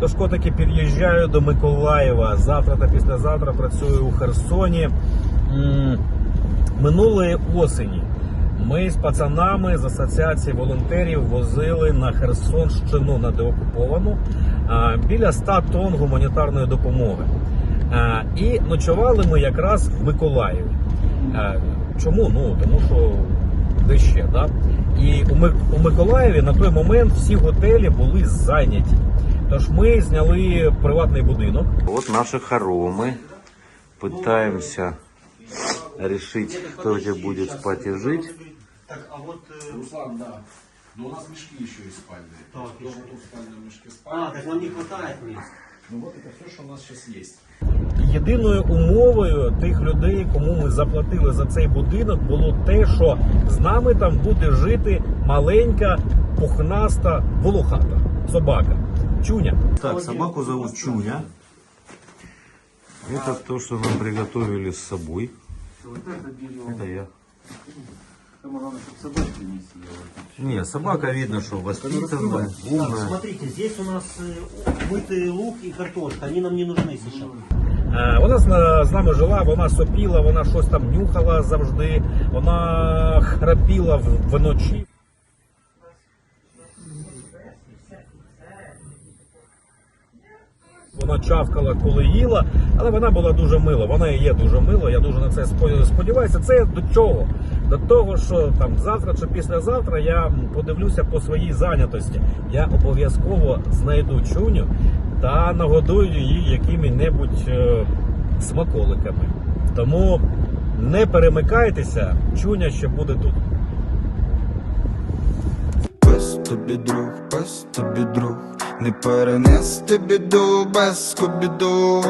Тож котики під'їжджаю до Миколаєва. Завтра та післязавтра працюю у Херсоні. Минулої осені ми з пацанами з асоціації волонтерів возили на Херсонщину на деокуповану біля 100 тонн гуманітарної допомоги. І ночували ми якраз в Миколаєві. Чому? Ну тому що де ще, да? І у Миколаєві на той момент всі готелі були зайняті. Тож ми зняли приватний будинок. Вот наши хоромы. Пытаемся решить, кто где будет спать и жить. Так, а вот... э, Руслан, да. Но у нас мешки еще и спальные. Так, Дома еще. тут спальные мешки А, спальные. так нам не хватает мест. Ну вот это все, что у нас сейчас есть. Єдиною умовою тих людей, кому ми заплатили за цей будинок, було те, що з нами там буде жити маленька, пухнаста, волохата собака. Чуня. Так, собаку зовут Чуня. Это то, что нам приготовили с собой. Это я. Не, собака видно, что воспитанная, Так, умная. смотрите, здесь у нас э, мытый лук и картошка. Они нам не нужны сейчас. Е, Вона з, на- з нами жила, вона сопіла, вона щось там нюхала завжди, вона храпіла в- вночі. Вона чавкала, коли їла, але вона була дуже мила. Вона і є дуже мила. Я дуже на це сподіваюся. Це до чого? До того, що там завтра чи післязавтра я подивлюся по своїй зайнятості. Я обов'язково знайду чуню та нагодую її якими-небудь е, смаколиками. Тому не перемикайтеся, чуня ще буде тут. Пес тобі друг, пес тобі друг, не перенести біду без скобіду.